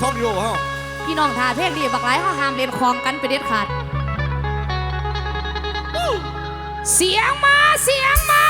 ทองโยฮาพี่น้องทาเพลงนี้บักหลายเขาห้ามเล่นคลองกันไปเด็ดขาด เสียงมาเสียงมา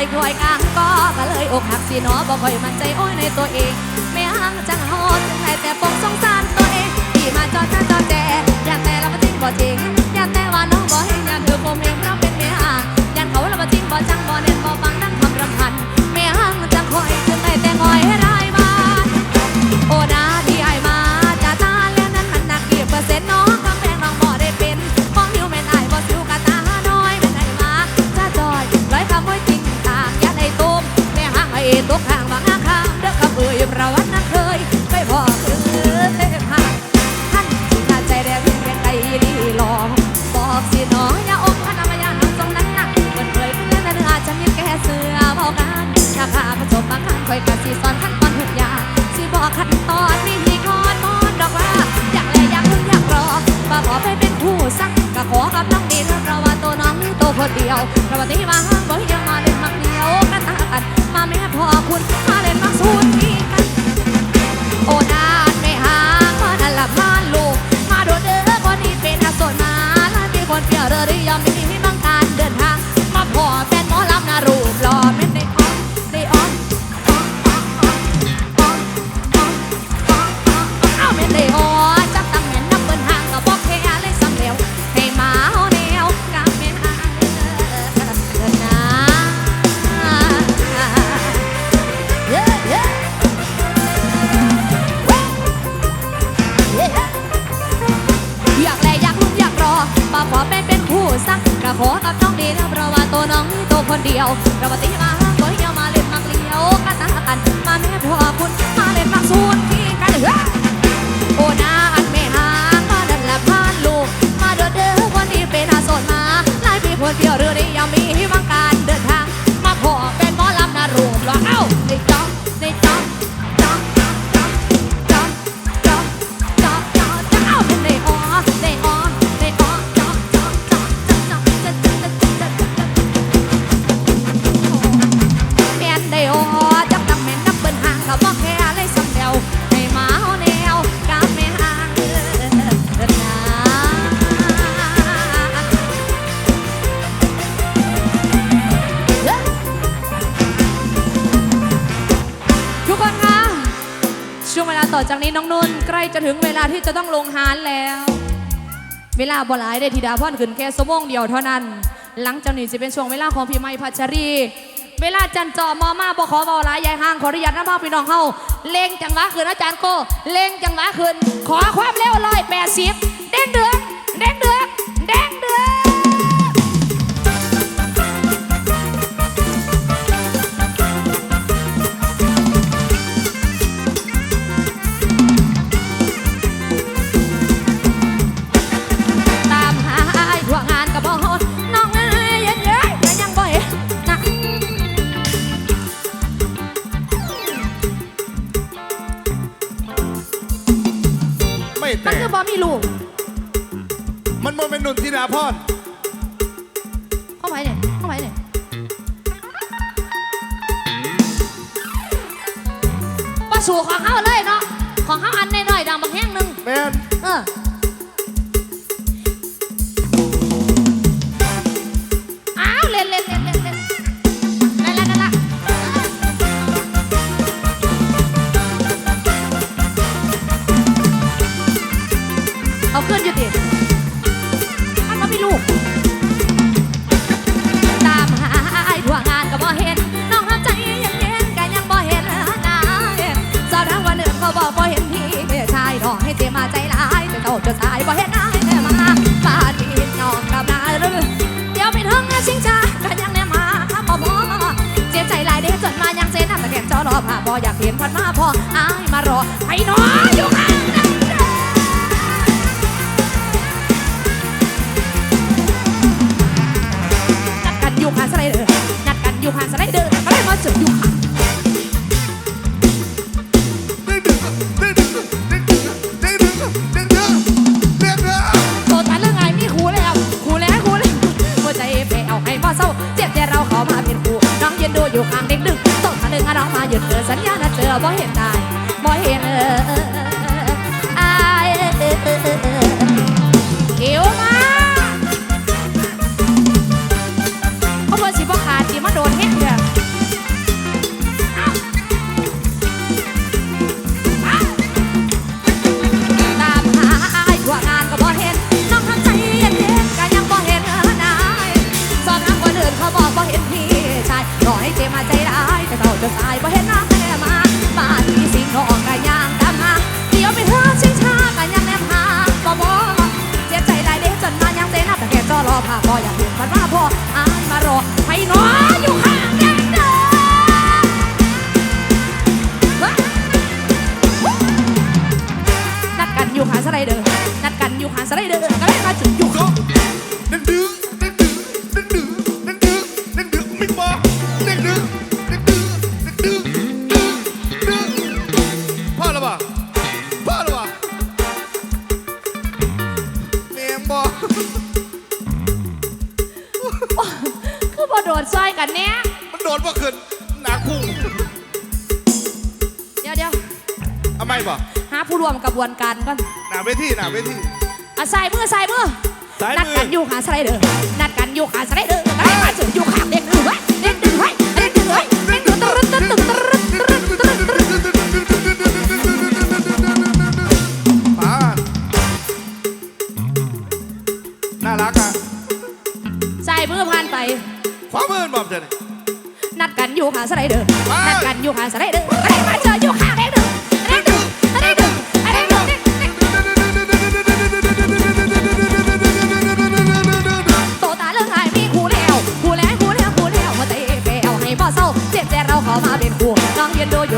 อยคอยกลางก็มาเลยอกหักสีนอะบ่ค่อยมั่นใจโอ้ยในตัวเอง ไม่ห่างจังฮอนถึงหนแต่ปงสงสาร อกสีน้อยยาอกพนามยาน้ำทรงนั้นหนักเปิดเผยเพื่อนแต่เนื้อจะมีแก่เสือพอกันถ้าข้าผสมบางครั้งคอยกัดสีสอนขั้นตอนทุกอย่างสีบอกขั้นตอนมีธีคอนมอนดอกว่า อยากแลอยากพึ่งอยากรอมาขอไปเป็นผู้สักกะขอกับน้องดีเรื่องราว่าตัวน้องมีตัวคนเดียวเราวันนี้มาห้างบ่อย จากนี้น้องนุ่นใกล้จะถึงเวลาที่จะต้องลงหานแล้ว เวลาบ่หลายได้ทีดาพ่อนขึ้นแค่สมงเดียวเท่านั้น หลังจากนี้จะเป็นช่วงเวลาของพี่ไม้พัชรี เวลาจันจอมอมาบ่ขอบาหลายยายห้างขออนุญาตนะพ่อพี่น้องเฮาเล่งจังหวะขึ้นอาจารย์โกเล่งจังหวะขึ้นขอความเร็วร้อยแปดสิบเด้งเดืองเด้งเดือง มันโมเป็นหนุนธิดาพรเข้าไปเนี่ยเข้าไปเนี่ยบ่สู่ของเฮาเลยเนาะ ของเฮาอันน้ จะสายบ่เห็นอ้ายแน่มาบ้านพี่น้องกับนาหรือเดี๋ยวไปถึงชิงชาก็ยังแน่มาบ่พอเจ็บใจหลายเด้จนมายังเซนน้ำตะแกงจอรอผ่าบ่อยากเห็นพันมาพออ้ายมารอให้น้ออยู่ข้างนั้นเด้อนัดกันอยู่หาสไลเดอร์นัดกันอยู่หาสไลเดอร์ก็ได้มาเจออยู่ค่ะ หยุดเธอสัญญาณเจอบ่เห็นตา หาสไลเดอร์ก็เลยมาจุดอยู่ก็ดึงดึงดึงดึงดึงดึงดึงดึงดึงไม่บอกดึงดึงดึงดึงดึงดึงดึงดึงพ่อหรือเปล่าพ่อหรือเปล่าเมียงบอกคือบ่โดดซอยกันเนี้ยมันโดนว่าขึ้นหนาคุ้งเดี๋ยวเดี๋ยวทำไมบอกหาผู้รวมกระบวนการก่อน หนาเวทีหนาเวที อะใส่มื่อใส่เมื่อนัดกันอยู่หาสไลเดอร์นัดกันอยู่หาสไลเดอร์นัดกันอยู่หาเด็กดื้อไว้เด็กเดื้อไว้เด็กเดื้อไว้เด็กดื้อตรึ๊ดตรึ๊ดตรึ๊ดตรึ๊ดตรึ๊ดตรึ๊ดตรึ๊ดปาดน่ารักอะใส่มือผ่านไป ความมืดบอมเจน นัดกันอยู่หาสไลเดอร์ ว้าย นัดกันอยู่หาสไลเดอร์ไปไป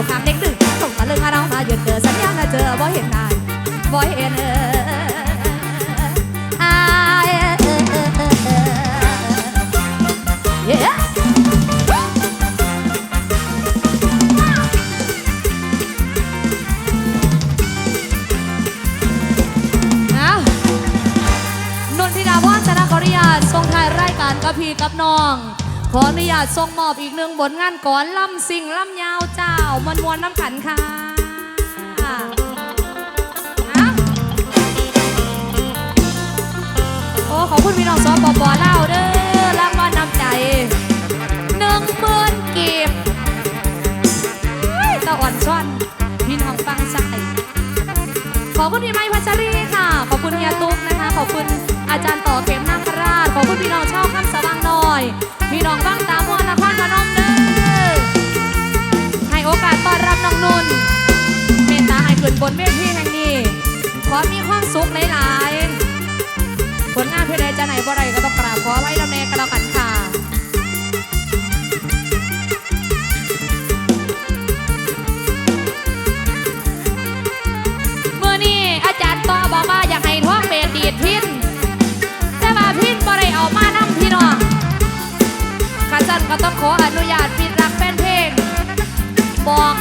อยู่ข้างเด็กดึงโตตาเรื่องเรามายืนเจอสัญญาณนะเจอบ่เห็นนายบ่เห็นเออายเออเออเออเออเย้านนทิดาพรชนะขออนุญาตส่งท้ายรายการกับพี่กับน้อง ขออนุญาตส่งมอบอีกหนึ่งบทงานก่อนล่ำสิ่งล่ำยาวเจ้ามันมวลน้ำขันค่ะโอ้ขอบคุณพี่น้องสอปปเล่าเด้อรางวัลนนำใจหนึ่งหมื่นกีบตะอ่อนซ่อนพี่น้องฟังใจขอบคุณพี่ไม้พัชรีค่ะ ขอบคุณเฮียตุ๊กนะคะ ขอบคุณอาจารย์ต่อเข็มนาคราชขอบคุณพี่น้องชาวข้ามสว่างน้อย ไว้เราแนกันแล้วกันค่ะเมื่อนี้อาจารย์ตอบอกว่าอยากให้ท่งเบดีดพินแต่ว่าพินบ่ไเอามานำพี่นอข้าจันก็ต้องขออนุญาตพินรักแฟนเพลงบอก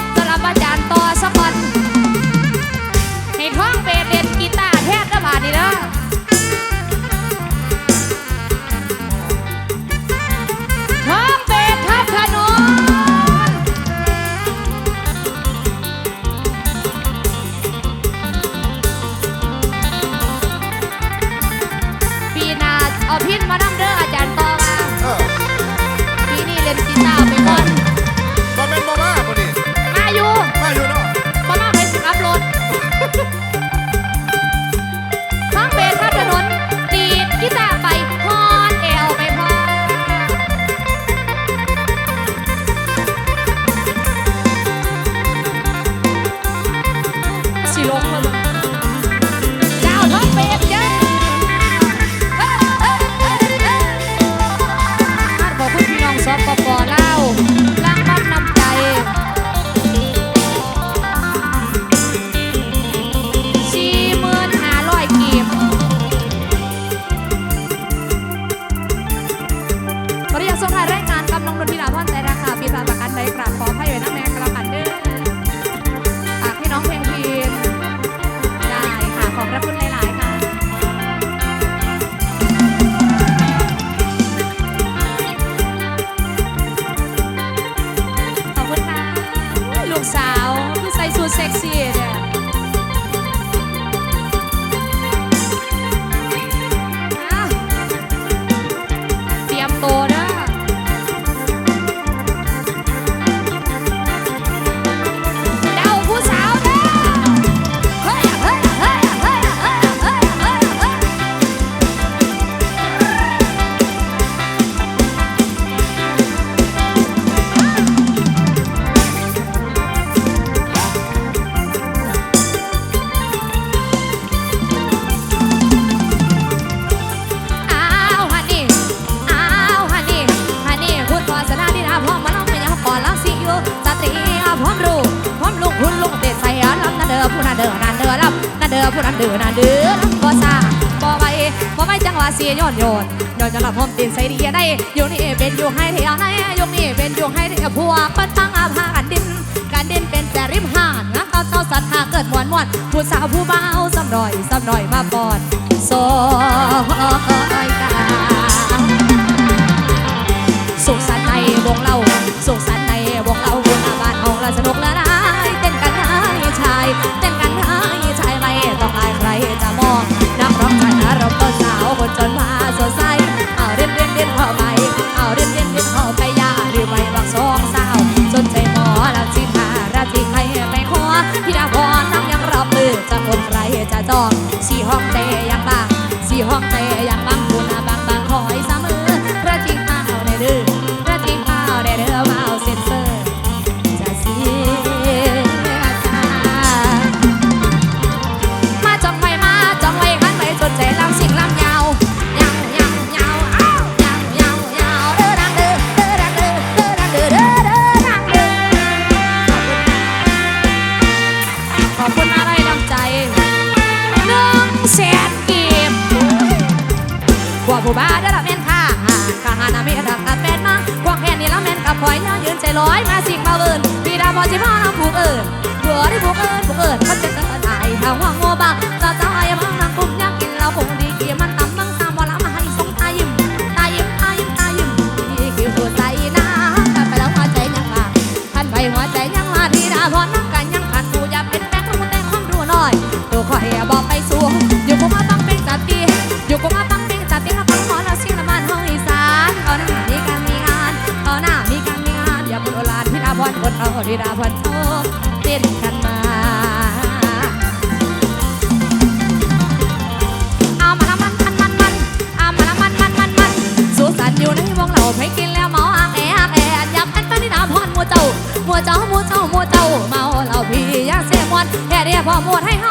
เสียยอดยอดย้อนจะหลับหอมตีนใส่ดีได้อยู่นี่เป็นอยู่ให้เที่ยวไห้อยู่นี่เป็นอยู่ให้เที่ยวผัวปัดตั้งอาภากันดินการดินเป็นแต่ริมหาดนักเอาเจ้าสัตว์หาเกิดมวนมวนผู้สาวผู้เบาซ้ำหน่อยซ้ำหน่อยมาปอดโซ่ยตาสุขสันต์ในวงเล่าสุขสันต์ในวงเล่าคนอาบานเอาละสนก 我不太好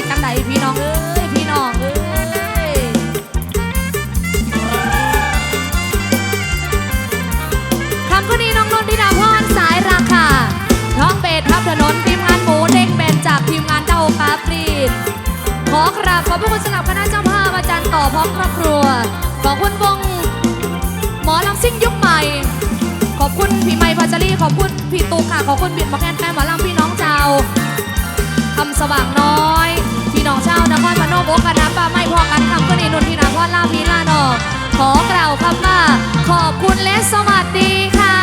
สีเศร้าได้จังใดพี่น้องเอ้ยพี่น้องเอ้ยคำก็นี้น้องนนทิดาพรสายราคาท้องเบสทับถนนทีมงานหมูเด้งแบนจากทีมงานเจ้าคาฟรีนขอกราบขอบพระคุณสำหรับคณะเจ้าภาพอาจารย์ต่อพร้อมครอบครัว ขอบคุณวงหมอลำซิ่งยุคใหม่ ขอบคุณพี่ไม้พัชรีขอบคุณพี่ตูค่ะ ขอบคุณบิดมาแคนแฟนหมอลำพี่น้องชาคำสว่างน้อย ชาวนครพนมโอกาสน้ำป่าไม่พอกันคำก็นีนนทินาพอรลาพีลาดอก ขอกล่าวคำว่าขอบคุณและสวัสดีค่ะ